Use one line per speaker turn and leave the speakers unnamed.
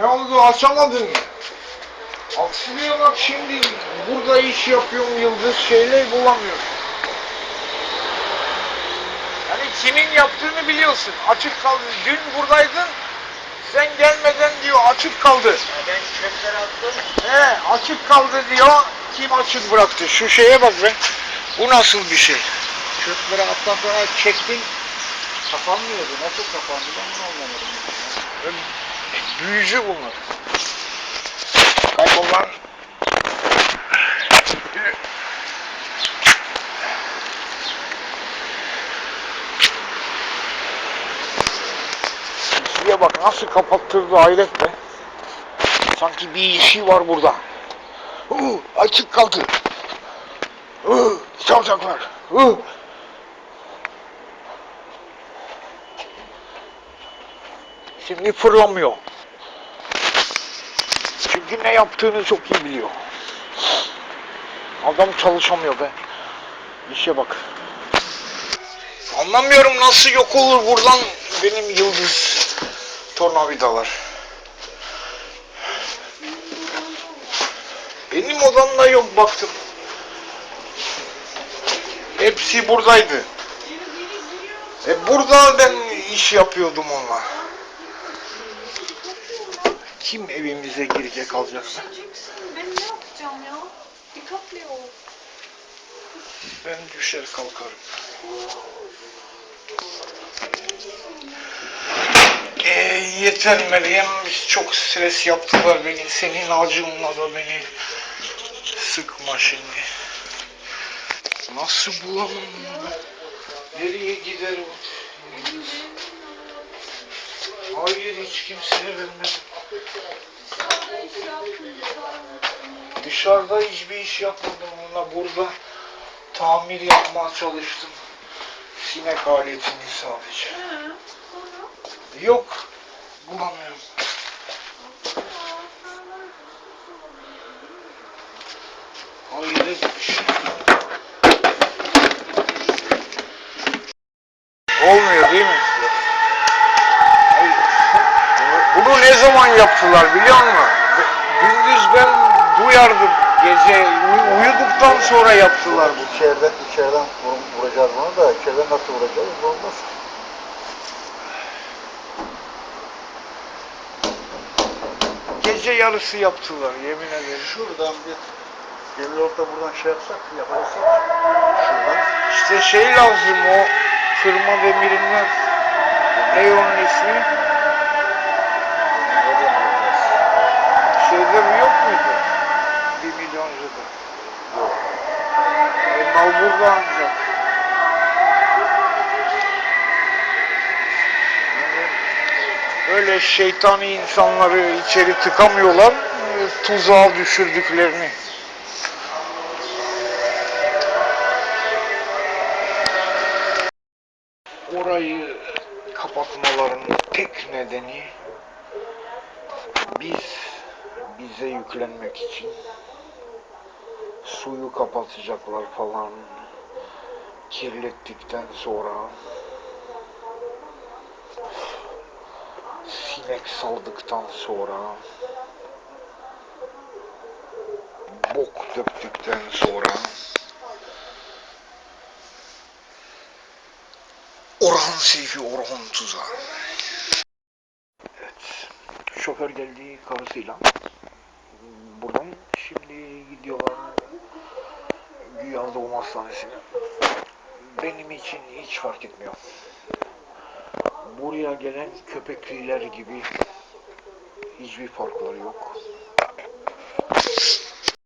Ne oldu açamadın mı? Aksiliğe bak şimdi burada iş yapıyorum yıldız şeyle bulamıyorum. Hani kimin yaptığını biliyorsun. Açık kaldı. Dün buradaydın. Sen gelmeden diyor açık kaldı.
Ben çöpleri attım.
He açık kaldı diyor. Kim açık bıraktı? Şu şeye bak be. Bu nasıl bir şey?
Çöpleri attan sonra çektim. Kapanmıyordu. Nasıl kapandı ben bunu anlamadım.
E, Büyücü bunlar. Kaybolan Şuraya bak nasıl kapattırdı hayret be. Sanki bir işi var burada. Huu, açık kaldı. Huu, çalacaklar. Huu. Şimdi fırlamıyor. Çünkü ne yaptığını çok iyi biliyor. Adam çalışamıyor be. İşe bak. Anlamıyorum nasıl yok olur buradan benim yıldız tornavidalar. Benim odamda yok baktım. Hepsi buradaydı. E burada ben iş yapıyordum onunla. Kim evimize girecek alacaksa?
Düşeceksin. Ben ne yapacağım ya? Dikkatli ol.
Ben düşer kalkarım. E, yeter Meryem, çok stres yaptılar beni. Senin acınla da beni sıkma şimdi. Nasıl bulamam ben? Nereye gider o? Hayır hiç kimseye vermedim. Dışarıda hiçbir iş yapmadım ona. Burada tamir yapmaya çalıştım. Sinek aletini sadece. Yok. Bulamıyorum. Hayret bir şey. Olmuyor değil mi? Yaptılar biliyor musun? Gündüz ben duyardım. Gece uy- uyuduktan sonra yaptılar bunu.
İçeriden, içeriden vur, vuracağız bunu da içeriden nasıl vuracağız bu olmaz.
Gece yarısı yaptılar yemin ederim.
Şuradan bir demir orta buradan şey yapsak, yaparsak şuradan.
İşte şey lazım o kırma demirinden. Ne onun ismi? Yani Öyle şeytani insanları içeri tıkamıyorlar, tuzağa düşürdüklerini. Orayı kapatmalarının tek nedeni biz bize yüklenmek için suyu kapatacaklar falan. Kirlettikten sonra. Sinek saldıktan sonra. Bok döktükten sonra. Orhan Seyfi Orhan Tuzan Evet. Şoför geldi karısıyla buradan şimdi gidiyorlar Hastanesi'ne. Benim için hiç fark etmiyor. Buraya gelen köpekliler gibi hiçbir farkları yok.